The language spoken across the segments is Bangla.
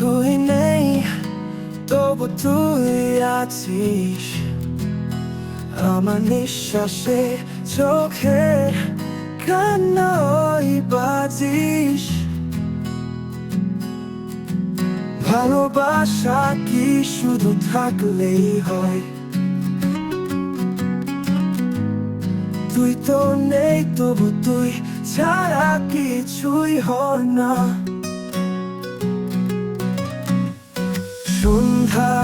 তুই আছিস। আমার নিঃশ্বাসে চোখে কান্নাই বাজিস। ভালোবাসা কি শুধু থাকলেই হয়? তুই তো নেই, তবু তুই ছাড়া কিছুই হয় না।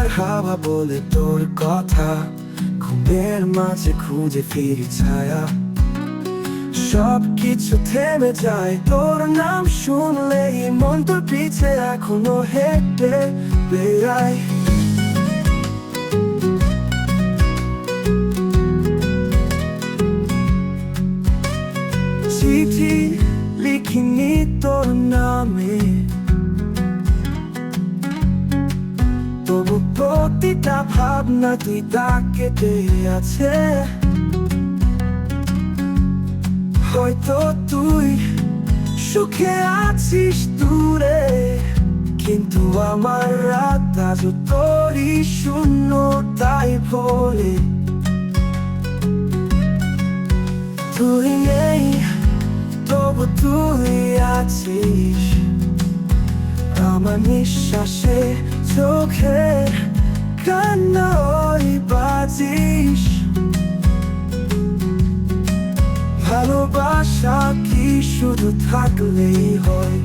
হাওয়া বলে তোর কথা। ঘুমের মাঝে খুঁজে ফিরি ছায়া। সব কিছু থেমে যায়, তোর নাম শুনলে মন তোর পিছে এখনও হেঁটে বেড়ায়। চিঠি লিখিনি তোর নামে। প্রতিটা ভাবনা তুই দাগ কেটে আছে। হয়তো তুই সুখে আছিস দূরে, কিন্তু আমার রাত আজ তোরই শূন্য, তাই বলে তুই নেই, তবু তুই আছিস। আমার নিঃশ্বাসে চোখে কান্নাই বাজিস। ভালোবাসা কি শুধু থাকলেই হয়?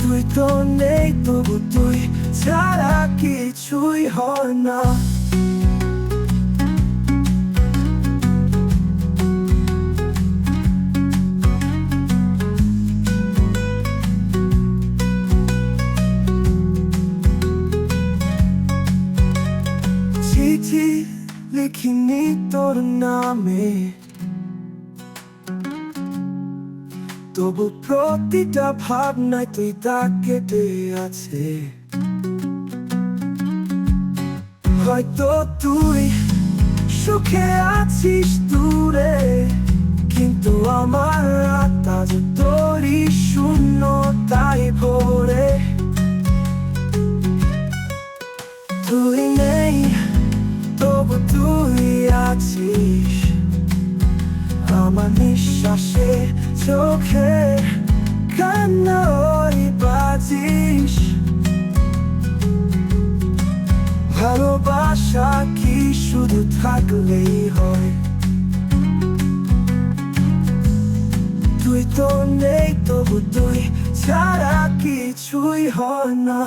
তুই তো নেই তবু তুই ছাড়া কিছুই হয় না। চিঠি লিখিনি তোর নামে তবু প্রতিটা ভাবনায় তুই দাগ কেটে আছে হয়তো তুই সুখে আছিস দূরে আছিস? আমার নিঃশ্বাসে চোখে কান্নাই বাজিস। ভালোবাসা কি শুধু থাকলেই হয়? তুই তো নেই, তবু তুই ছাড়া কিছুই হয় না।